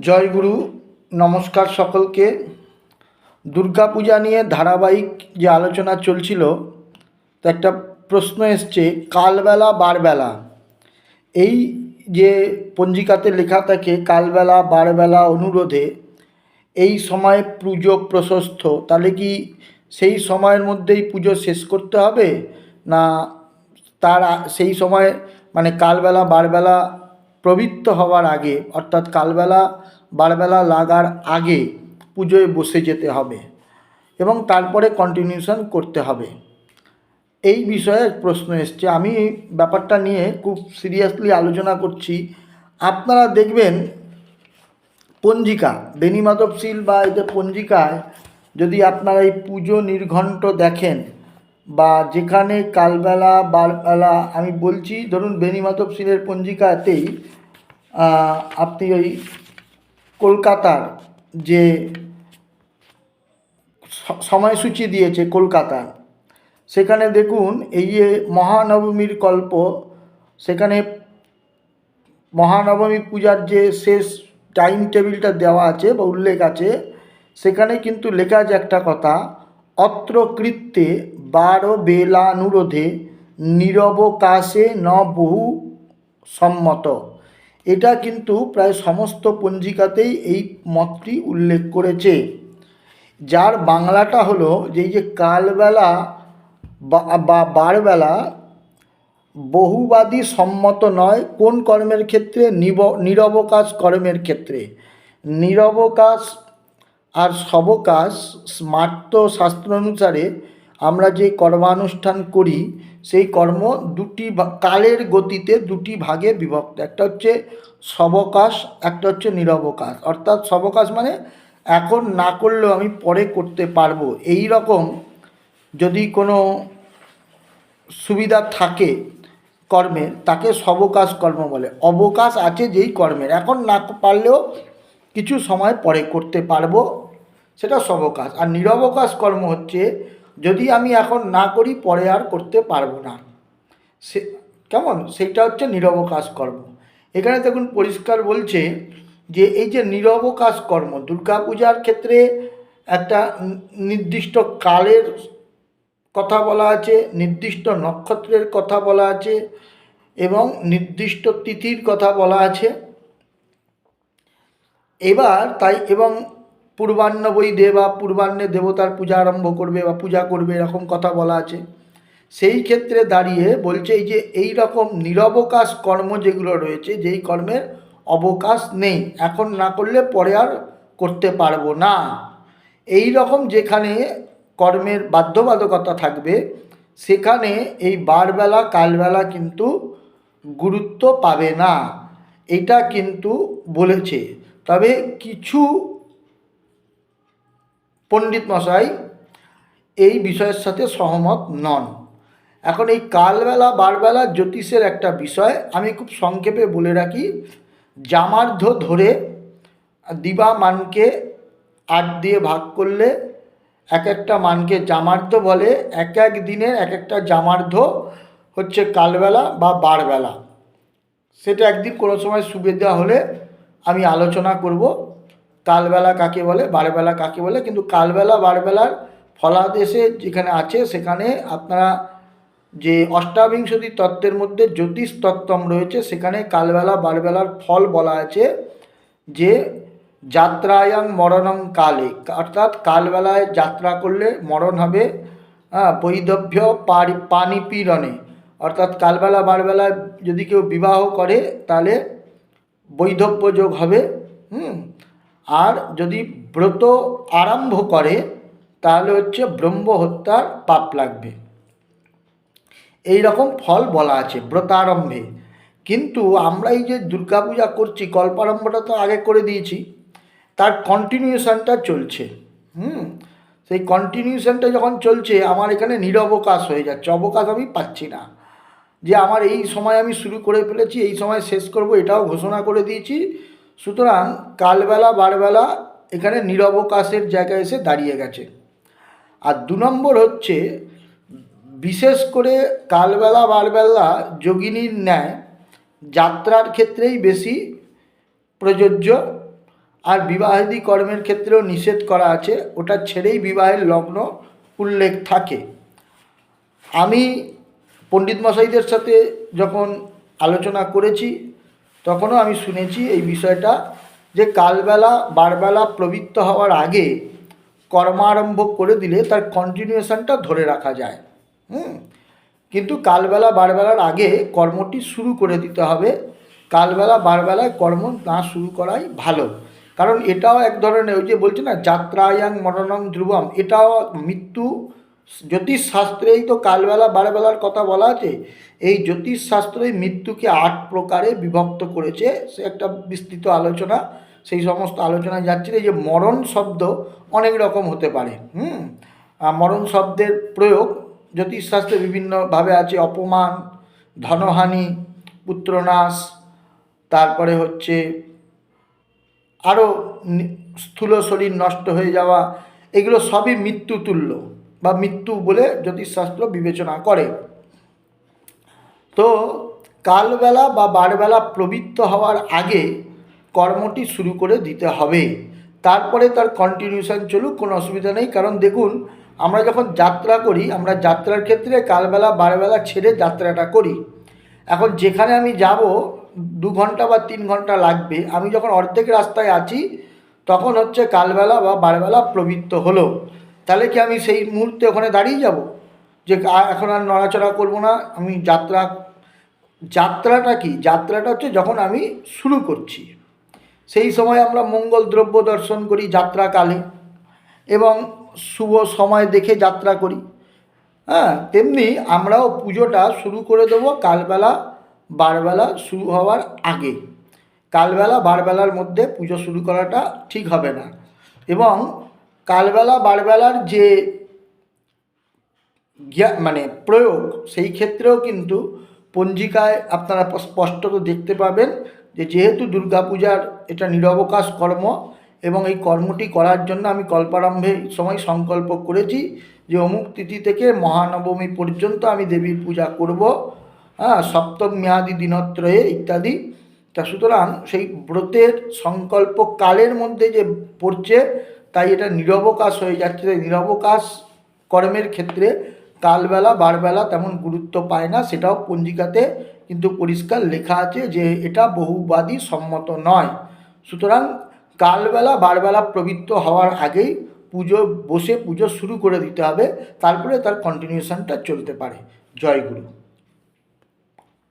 জয়গুরু নমস্কার সকলকে। দুর্গাপূজা নিয়ে ধারাবাহিক যে আলোচনা চলছিল, তো একটা প্রশ্ন এসছে, কালবেলা, বারবেলা। এই যে পঞ্জিকাতে লেখা থাকে, কালবেলা, বারবেলা অনুরোধে এই সময় পুজো প্রশস্ত, তাহলে কি সেই সময়ের মধ্যেই পুজো শেষ করতে হবে? না তার সেই সময় মানে কালবেলা, বারবেলা প্রবৃত্ত হওয়ার আগে, অর্থাৎ কালবেলা, বারবেলা লাগার আগে পুজোয় বসে যেতে হবে এবং তারপরে কন্টিনিউশন করতে হবে। এই বিষয়ে প্রশ্ন এসছে। আমি ব্যাপারটা নিয়ে খুব সিরিয়াসলি আলোচনা করছি। আপনারা দেখবেন পঞ্জিকা বেনি মাধবশীল বা এতে পঞ্জিকায় যদি আপনারা এই পুজো নির্ঘণ্ট দেখেন বা যেখানে কালবেলা, বারবেলা, আমি বলছি, ধরুন বেনি মাধবশীলের পঞ্জিকাতেই আপনি ওই কলকাতার যে সময়সূচি দিয়েছে কলকাতার সেখানে দেখুন এই যে মহানবমীর কল্প সেখানে মহানবমী পূজার যে শেষ টাইম টেবিলটা দেওয়া আছে বা উল্লেখ আছে, সেখানে কিন্তু লেখা আছে একটা কথা, অত্র কৃত্যে বারো বেলানুরোধে নিরবকাশে ন বহু সম্মত। এটা কিন্তু প্রায় সমস্ত পঞ্জিকাতেই এই মতটি উল্লেখ করেছে। যার বাংলাটা হলো যে যে কালবেলা বা- বা বারবেলা বহুবাদী সম্মত নয় কোন কর্মের ক্ষেত্রে, নিব, নিরবকাশ কর্মের ক্ষেত্রে। নিরবকাশ আর সবকাশ স্মার্ত শাস্ত্র অনুসারে আমরা যে কর্মানুষ্ঠান করি, সেই কর্ম দুটি কালের গতিতে দুটি ভাগে বিভক্ত। একটা হচ্ছে সবকাশ, একটা হচ্ছে নিরবকাশ। অর্থাৎ সবকাশ মানে এখন না করলেও আমি পরে করতে পারব। এই রকম যদি কোনো সুবিধা থাকে কর্মের তাকে সবকাশ কর্ম বলে। অবকাশ আছে যেই কর্মের। এখন না পারলেও কিছু সময় পরে করতে পারব, সেটা সবকাশ। আর নিরবকাশ কর্ম হচ্ছে যদি আমি এখন না করি, পরে আর করতে পারব না। সে, কেমন? সেইটা হচ্ছে নিরবকাশ কর্ম এখানে দেখুন, পরিষ্কার বলছে যে, এই যে নিরবকাশ কর্ম দুর্গাপূজার ক্ষেত্রে একটা নির্দিষ্ট কালের কথা বলা আছে, নির্দিষ্ট নক্ষত্রের কথা বলা আছে, এবং নির্দিষ্ট তিথির কথা বলা আছে। এবার তাই, এবং পূর্বাহ্ন বই দে বা পূর্বাহ্নে দেবতার পূজা আরম্ভ করবে বা পূজা করবে, এরকম কথা বলা আছে। সেই ক্ষেত্রে দাঁড়িয়ে বলছে এই যে এই রকম নিরবকাশ কর্ম যেগুলো রয়েছে, যেই কর্মের অবকাশ নেই, এখন না করলে পরে আর করতে পারব না। এই রকম যেখানে কর্মের বাধ্যবাধকতা থাকবে, সেখানে এই বারবেলা, কালবেলা কিন্তু গুরুত্ব পাবে না। এটা কিন্তু বলেছে। তবে কিছু পণ্ডিত মশাই, এই বিষয়ের সাথে সহমত নন। এখন এই কালবেলা, বারবেলা জ্যোতিষের একটা বিষয় আমি খুব সংক্ষেপে বলে রাখি। জামার্ধ ধরে দিবা মানকে আট দিয়ে ভাগ করলে এক একটা মানকে জামার্ধ বলে। এক এক দিনের এক একটা জামার্ধ হচ্ছে কালবেলা বা বারবেলা। সেটা একদিন কোনো সময় সুবিধা হলে আমি আলোচনা করব। কালবেলা কাকে বলে? বারবেলা কাকে বলে? কিন্তু কালবেলা, বারবেলার ফলাদেশে যেখানে আছে, সেখানে আপনারা যে অষ্টাবিংশতি তত্ত্বের মধ্যে জ্যোতিষ তত্ত্বম রয়েছে, সেখানে কালবেলা, বারবেলার ফল বলা আছে যে যাত্রায়াং মরণং কালে। অর্থাৎ কালবেলায় যাত্রা করলে মরণ হবে বৈধব্য পারি পানি পীড়নে অর্থাৎ কালবেলা, বারবেলায় যদি কেউ বিবাহ করে, তাহলে বৈধব্য যোগ হবে, হুম? আর যদি ব্রত আরম্ভ করে, তাহলে হচ্ছে ব্রহ্ম হত্যার পাপ লাগবে। এই রকম ফল বলা আছে ব্রতারম্ভে। কিন্তু আমরা এই যে দুর্গাপূজা করছি, কল্পারম্ভটা তো আগে করে দিয়েছি, তার কন্টিনিউশনটা চলছে। হুম? সেই কন্টিনিউশনটা যখন চলছে, আমার এখানে নিরবকাশ হয়ে যাচ্ছে। অবকাশ আমি পাচ্ছি না। যে আমার এই সময় আমি শুরু করে ফেলেছি, এই সময় শেষ করব, এটাও ঘোষণা করে দিয়েছি। সুতরাং কালবেলা, বারবেলা এখানে নিরবকাশের জায়গায় এসে দাঁড়িয়ে গেছে। আর দু নম্বর হচ্ছে, বিশেষ করে কালবেলা, বারবেলা যোগিনীর ন্যায় যাত্রার ক্ষেত্রেই বেশি প্রযোজ্য আর বিবাহাদি কর্মের ক্ষেত্রেও নিষেধ করা আছে। ওটা ছেড়েই বিবাহের লগ্ন উল্লেখ থাকে। আমি পণ্ডিত মশাইদের সাথে যখন আলোচনা করেছি তখনও আমি শুনেছি এই বিষয়টা যে কালবেলা, বারবেলা প্রবৃত্ত হওয়ার আগে কর্মারম্ভ করে দিলে তার কন্টিনিউশনটা ধরে রাখা যায়। হুম? কিন্তু কালবেলা, বারবেলার আগে কর্মটি শুরু করে দিতে হবে। কালবেলা, বারবেলায় কর্ম না শুরু করাই ভালো। কারণ এটাও এক ধরনের ওই যে বলছে না, যাত্রায়াং মরণং ধ্রুবম, এটাও মৃত্যু জ্যোতিষশাস্ত্রেই তো কালবেলা, বারবেলার কথা বলা আছে, এই জ্যোতিষশাস্ত্রেই মৃত্যুকে আট প্রকারে বিভক্ত করেছে, সে একটা বিস্তৃত আলোচনা, সেই সমস্ত আলোচনায় যাচ্ছে যে মরণ শব্দ অনেক রকম হতে পারে, হুম? মরণ শব্দের প্রয়োগ, জ্যোতিষশাস্ত্রে বিভিন্নভাবে আছে, অপমান, ধনহানি, পুত্রনাশ, তারপরে হচ্ছে আরও স্থূল শরীর নষ্ট হয়ে যাওয়া, এগুলো সবই মৃত্যু তুল্য বা মৃত্যু বলে জ্যোতিষশাস্ত্র বিবেচনা করে। তো কালবেলা বা বারবেলা প্রবৃত্ত হওয়ার আগে কর্মটি শুরু করে দিতে হবে। তারপরে তার কন্টিনিউশন চলুক, কোনো অসুবিধা নেই। কারণ দেখুন, আমরা যখন যাত্রা করি, আমরা যাত্রার ক্ষেত্রে কালবেলা, বারবেলা ছেড়ে যাত্রাটা করি। এখন যেখানে আমি যাব, দু ঘণ্টা বা তিন ঘণ্টা লাগবে। আমি যখন অর্ধেক রাস্তায় আছি, তখন হচ্ছে কালবেলা বা বারবেলা প্রবৃত্ত হলো। তাহলে কি আমি সেই মুহূর্তে ওখানে দাঁড়িয়ে যাব? যে এখন আর নড়াচড়া করব না, আমি যাত্রা, যাত্রাটা কি? যাত্রাটা হচ্ছে যখন আমি শুরু করছি। সেই সময় আমরা মঙ্গল দ্রব্য দর্শন করি যাত্রাকালে এবং শুভ সময় দেখে যাত্রা করি। হ্যাঁ তেমনি আমরাও পুজোটা শুরু করে দেবো কালবেলা, বারবেলা শুরু হওয়ার আগে। কালবেলা, বারবেলার মধ্যে পুজো শুরু করাটা ঠিক হবে না। এবং কালবেলা, বারবেলার যে মানে প্রয়োগ, সেই ক্ষেত্রেও কিন্তু পঞ্জিকায় আপনারা স্পষ্টত দেখতে পাবেন যে যেহেতু দুর্গাপূজার এটা নিরবকাশ কর্ম এবং এই কর্মটি করার জন্য আমি কল্পারম্ভে সময় সংকল্প করেছি যে অমুক তিথি থেকে মহানবমী পর্যন্ত আমি দেবীর পূজা করব হ্যাঁ সপ্তম মেয়াদি দিনত্রয়ে ইত্যাদি। তা সুতরাং সেই ব্রতের সংকল্প কালের মধ্যে যে পড়ছে তাই এটা নিরবকাশ হয়ে যাচ্ছে। তাই নিরবকাশ কর্মের ক্ষেত্রে কালবেলা, বারবেলা তেমন গুরুত্ব পায় না। সেটাও পঞ্জিকাতে কিন্তু পরিষ্কার লেখা আছে যে এটা বহুবাদী সম্মত নয়। সুতরাং কালবেলা, বারবেলা প্রবৃত্ত হওয়ার আগেই পুজো, বসে পুজো শুরু করে দিতে হবে। তারপরে তার কন্টিনিউশনটা চলতে পারে। জয় গুরু।